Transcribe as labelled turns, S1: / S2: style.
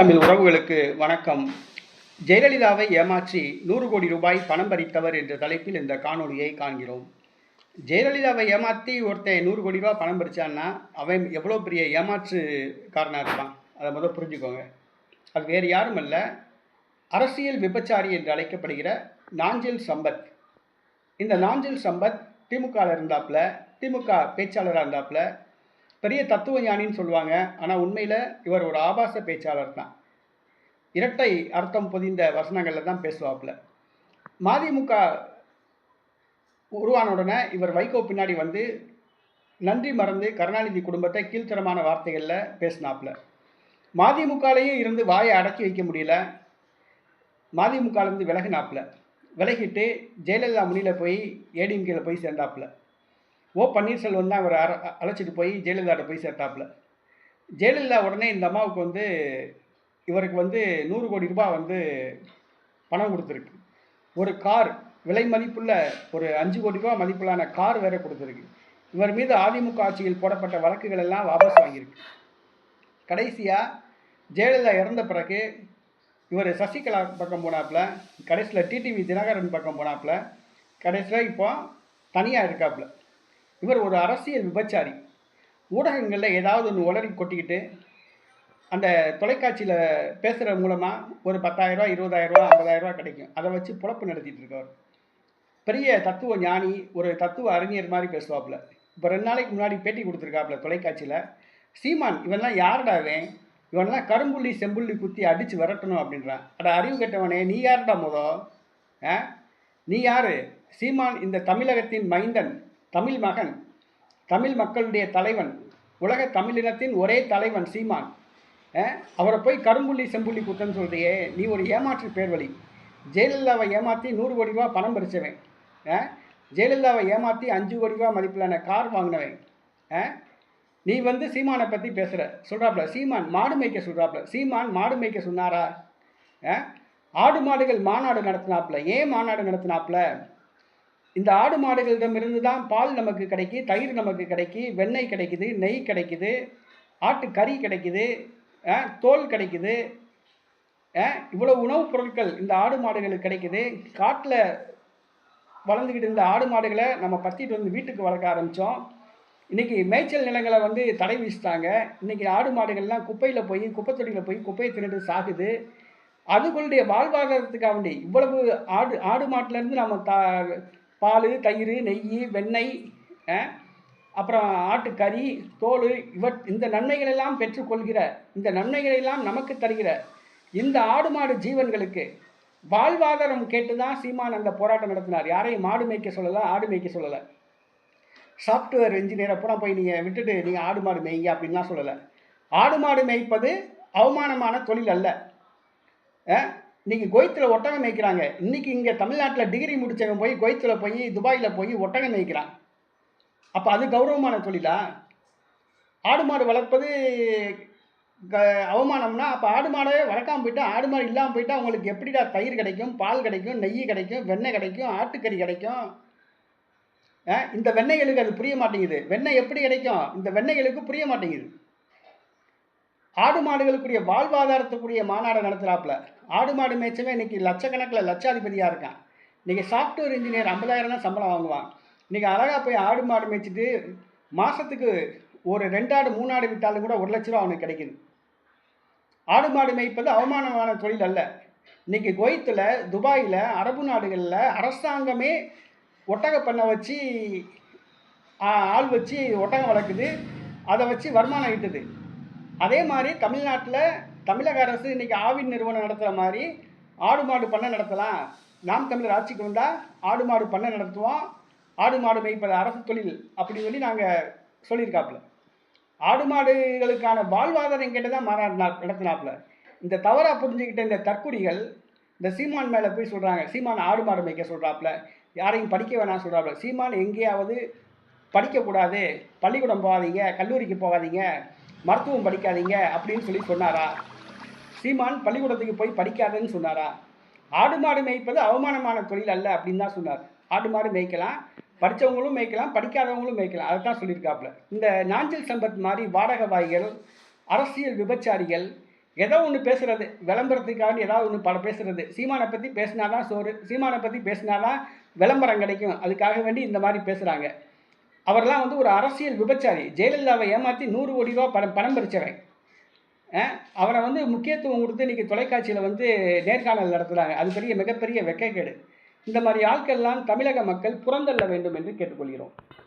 S1: தமிழ் உறவுகளுக்கு வணக்கம். ஜெயலலிதாவை ஏமாற்றி நூறு கோடி ரூபாய் பணம் பறித்தவர் என்ற தலைப்பில் இந்த காணொலியை காண்கிறோம். ஜெயலலிதாவை ஏமாற்றி ஒருத்தன் நூறு கோடி ரூபாய் பணம் பறிச்சான்னா அவன் எவ்வளோ பெரிய ஏமாற்றுக்காரனாக இருப்பான்? அதை முதல் புரிஞ்சுக்கோங்க. அது வேறு யாரும் அல்ல அரசியல் விபச்சாரி என்று அழைக்கப்படுகிற நாஞ்சில் சம்பத். இந்த நாஞ்சில் சம்பத் திமுகவில் இருந்தாப்புல திமுக பேச்சாளராக இருந்தாப்புல பெரிய தத்துவ ஞானின்னு சொல்லுவாங்க. ஆனால் உண்மையில் இவர் ஒரு ஆபாச பேச்சாளர் தான். இரட்டை அர்த்தம் பொதிந்த வசனங்களில் தான் பேசுவாப்புல. மதிமுக உருவான உடனே இவர் வைகோ பின்னாடி வந்து நன்றி மறந்து கருணாநிதி குடும்பத்தை கீழ்த்தரமான வார்த்தைகளில் பேசினாப்புல. மதிமுகலையும் இருந்து வாயை அடக்கி வைக்க முடியல. மதிமுகலேருந்து விலகினாப்புல. விலகிட்டு ஜெயலலிதா முனியில் போய் ஏடிஎம்கேல போய் சேர்ந்தாப்புல. ஓ பன்னீர்செல்வம் தான் அவர் அர அழைச்சிட்டு போய் ஜெயலலிதாட்ட போய் சேர்த்தாப்புல. ஜெயலலிதா உடனே இந்த அம்மாவுக்கு வந்து இவருக்கு வந்து நூறு கோடி ரூபாய் வந்து பணம் கொடுத்துருக்கு. ஒரு கார் விலை மதிப்புள்ள ஒரு அஞ்சு கோடி ரூபாய் மதிப்புள்ளான கார் வேற கொடுத்துருக்கு. இவர் மீது அதிமுக ஆட்சியில் போடப்பட்ட வழக்குகள் எல்லாம் வாபஸ் வாங்கியிருக்கு. கடைசியாக ஜெயலலிதா இறந்த பிறகு இவர் சசிகலா பக்கம் போனாப்புல கடைசியில் டிடிவி தினகரன் பக்கம் போனாப்புல கடைசியில் இப்போ தனியாக இருக்காப்புல. இவர் ஒரு அரசியல் விபச்சாரி. ஊடகங்களில் ஏதாவது ஒன்று உளறி கொட்டிக்கிட்டு அந்த தொலைக்காட்சியில் பேசுகிற மூலமாக ஒரு பத்தாயிரரூவா இருபதாயிரரூவா ஐம்பதாயிரரூவா கிடைக்கும். அதை வச்சு புழப்பு நடத்திட்டு இருக்கவர் பெரிய தத்துவ ஞானி ஒரு தத்துவ அறிஞர் மாதிரி பேசுவாப்புல. இப்போ ரெண்டு நாளைக்கு முன்னாடி பேட்டி கொடுத்துருக்காப்புல தொலைக்காட்சியில். சீமான் இவன்லாம் யாருடா இவன்லாம் கரும்புள்ளி செம்புள்ளி குத்தி அடித்து விரட்டணும் அப்படின்றான். அட அறிவு கெட்டவனே நீ யாருடா முதோ? ஆ? நீ யார்? சீமான் இந்த தமிழகத்தின் மைந்தன். தமிழ் மகன் தமிழ் மக்களுடைய தலைவன் உலக தமிழினத்தின் ஒரே தலைவன் சீமான். அவரை போய் கரும்புள்ளி செம்புள்ளி குத்தன்னு சொல்றியே நீ ஒரு ஏமாற்று பேர்வழி. ஜெயலலிதாவை ஏமாற்றி நூறு கோடி ரூபா பணம் பறிச்சவன். ஜெயலலிதாவை ஏமாற்றி அஞ்சு கோடி ரூபா மதிப்பிலான கார் வாங்கினவன். நீ வந்து சீமானை பற்றி பேசுகிற சொல்கிறாப்புல சீமான் மாடு மேய்க்க சொல்கிறாப்புல சீமான் மாடு மேய்க்க சொன்னாரா? ஆடு மாடுகள் மாநாடு நடத்தினாப்புல ஏன் மாநாடு நடத்தினாப்புல இந்த ஆடு மாடுகளிடமிருந்து தான் பால் நமக்கு கிடைக்கி தயிர் நமக்கு கிடைக்கி வெண்ணெய் கிடைக்குது நெய் கிடைக்குது ஆட்டு கறி கிடைக்குது தோல் கிடைக்குது இவ்வளோ உணவுப் பொருட்கள் இந்த ஆடு மாடுகளுக்கு கிடைக்குது. காட்டில் வளர்ந்துக்கிட்டு இருந்த ஆடு மாடுகளை நம்ம பற்றிட்டு வந்து வீட்டுக்கு வளர்க்க ஆரம்பித்தோம் இன்றைக்கி மேய்ச்சல் நிலங்களை வந்து தடை வீசிட்டாங்க. இன்றைக்கி ஆடு மாடுகள்லாம் குப்பையில் போய் குப்பை தொட்டியில் போய் குப்பையை தின்னுட்டு சாகுது. அதுகளுடைய வாழ்வாதாரத்துக்காக வேண்டி இவ்வளவு ஆடு ஆடு மாட்டிலேருந்து நம்ம த பால் தயிர் நெய் வெண்ணெய் அப்புறம் ஆட்டுக்கறி தோல் இவற் இந்த நன்மைகளெல்லாம் பெற்றுக்கொள்கிற இந்த நன்மைகளெல்லாம் நமக்கு தருகிற இந்த ஆடு மாடு ஜீவன்களுக்கு வாழ்வாதாரம் கேட்டு தான் சீமான் அந்த போராட்டம் நடத்தினார். யாரையும் மாடு மேய்க்க சொல்லலை ஆடு மேய்க்க சொல்லலை. சாஃப்ட்வேர் இன்ஜினியரை பூரா போய் நீங்கள் விட்டுட்டு நீங்கள் ஆடு மாடு மேய்ங்க அப்படின்லாம் சொல்லலை. ஆடு மாடு மேய்ப்பது அவமானமான தொழில் அல்ல. நீங்கள் கோயத்தில் ஒட்டகம் மேய்க்கிறாங்க. இன்றைக்கி இங்கே தமிழ்நாட்டில் டிகிரி முடித்தவன் போய் கோயத்தில் போய் துபாயில் போய் ஒட்டகம் மேய்க்கிறான். அப்போ அது கௌரவமான தொழிலா? ஆடு மாடு வளர்ப்பது க அவமானம்னா அப்போ ஆடு மாடே வளர்க்காமல் போயிட்டா ஆடு மாடு இல்லாமல் போயிட்டா அவங்களுக்கு எப்படிடா தயிர் கிடைக்கும் பால் கிடைக்கும் நெய் கிடைக்கும் வெண்ணெய் கிடைக்கும் ஆட்டுக்கறி கிடைக்கும்? இந்த வெண்ணெய்களுக்கு அது புரிய மாட்டேங்குது. வெண்ணெய் எப்படி கிடைக்கும்? இந்த வெண்ணெய்களுக்கு புரிய மாட்டேங்குது. ஆடு மாடுகளுக்குரிய வாழ்வாதாரத்துக்குரிய மாநாடு நடத்துகிறாப்புல ஆடு மாடு மேய்ச்சவே இன்றைக்கி லட்சக்கணக்கில் லட்சாதிபதியாக இருக்கான். இன்றைக்கி சாஃப்ட்வேர் இன்ஜினியர் ஐம்பதாயிரம் தான் சம்பளம் வாங்குவான். இன்றைக்கி அழகாக போய் ஆடு மாடு மேய்ச்சிட்டு மாதத்துக்கு ஒரு ரெண்டு ஆடு மூணு ஆடு விற்றாலும் கூட ஒரு லட்ச ரூபா அவனுக்கு கிடைக்குது. ஆடு மாடு மேய்ப்பது அவமானமான தொழில் அல்ல. இன்னைக்கு குவைத்தில் துபாயில் அரபு நாடுகளில் அரசாங்கமே ஒட்டக பண்ணை வச்சு ஆள் வச்சு ஒட்டகம் வளர்க்குது. அதை வச்சு வருமானம் ஈட்டுது. அதே மாதிரி தமிழ்நாட்டில் தமிழக அரசு இன்னைக்கு ஆவின் நிறுவனம் நடத்துகிற மாதிரி ஆடு மாடு பண்ணை நடத்தலாம். நாம் தமிழர் ஆட்சிக்கு வந்தால் ஆடு மாடு பண்ணை நடத்துவோம். ஆடு மாடு மேய்ப்பது அரசு தொழில் அப்படின்னு சொல்லி நாங்கள் சொல்லியிருக்காப்புல. ஆடு மாடுகளுக்கான வாழ்வாதாரம் கேட்டு தான் மாநாடு நடத்தினாப்புல. இந்த தவறாக புரிஞ்சுக்கிட்ட இந்த தற்குடிகள் இந்த சீமான் மேலே போய் சொல்கிறாங்க சீமான் ஆடு மாடு மேய்க்க சொல்கிறாப்புல யாரையும் படிக்க வேணாம் சொல்கிறாப்புல சீமான் எங்கேயாவது படிக்கக்கூடாது. பள்ளிக்கூடம் போகாதீங்க. கல்லூரிக்கு போகாதீங்க. மருத்துவம் படிக்காதீங்க அப்படின்னு சொல்லி சொன்னாரா? சீமான் பள்ளிக்கூடத்துக்கு போய் படிக்காதேன்னு சொன்னாரா? ஆடு மாடு மேய்ப்பது அவமானமான தொழில் அல்ல அப்படின்னு தான் சொன்னார். ஆடு மாடு மேய்க்கலாம் படித்தவங்களும் மேய்க்கலாம் படிக்காதவங்களும் மேய்க்கலாம். அதை தான் சொல்லியிருக்காப்புல. இந்த நாஞ்சில் சம்பத் மாதிரி வாடகவாய்கள் அரசியல் விபச்சாரிகள் ஏதோ ஒன்று பேசுகிறது விளம்பரத்துக்காண்டி ஏதாவது ஒன்று பல பேசுகிறது சீமானை பற்றி பேசினாதான் சோறு சீமானை பற்றி பேசினாதான் விளம்பரம் கிடைக்கும். அதுக்காக வேண்டி இந்த மாதிரி பேசுகிறாங்க அவர்லாம் வந்து ஒரு அரசியல் விபச்சாரி. ஜெயலலிதாவை ஏமாற்றி நூறு கோடி ரூபா பணம் பணம் பறிச்சவன். அவரை வந்து முக்கியத்துவம் கொடுத்து இன்றைக்கி தொலைக்காட்சியில் வந்து நேர்காணல் நடத்துகிறாங்க அது பெரிய மிகப்பெரிய வெக்கைக்கேடு. இந்த மாதிரி ஆட்கள்லாம் தமிழக மக்கள் புறந்தள்ள வேண்டும் என்று கேட்டுக்கொள்கிறோம்.